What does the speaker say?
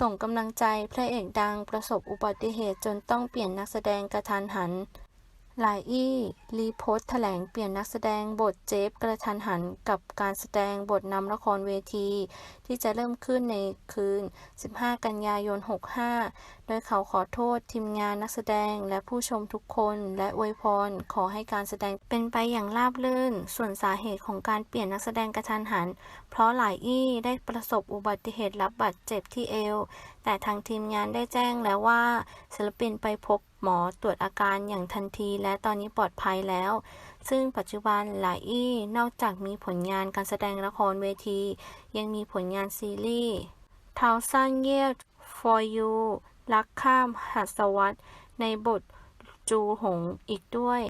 ส่งกำลังใจพระเอกดังประสบอุบัติเหตุจนต้องเปลี่ยนนักแสดงกระทันหัน หลายอี้รีโพสต์แถลงเปลี่ยนนักแสดงบทเจฟกระทันหันกับการแสดงบทนำละครเวที ที่จะเริ่มขึ้นในคืน 15 กันยายน 65 โดยเขาขอโทษทีมงานนักแสดงและผู้ชมทุกคน และอวยพรขอให้การแสดงเป็นไปอย่างราบรื่น ส่วนสาเหตุของการเปลี่ยนนักแสดงกระทันหัน เพราะหลายอี้ได้ประสบอุบัติเหตุรับบาดเจ็บที่เอว แต่ทางทีมงานได้แจ้งแล้วว่าศิลปินไปพบ หมอตรวจอาการอย่างทันที และตอนนี้ปลอดภัยแล้ว ซึ่งปัจจุบันหลายอี้นอกจากมีผลงานการแสดงละครเวที ยังมีผลงานซีรีส์ Thousand Years for You รักข้ามหัสวรรในบทจูหงอีกด้วย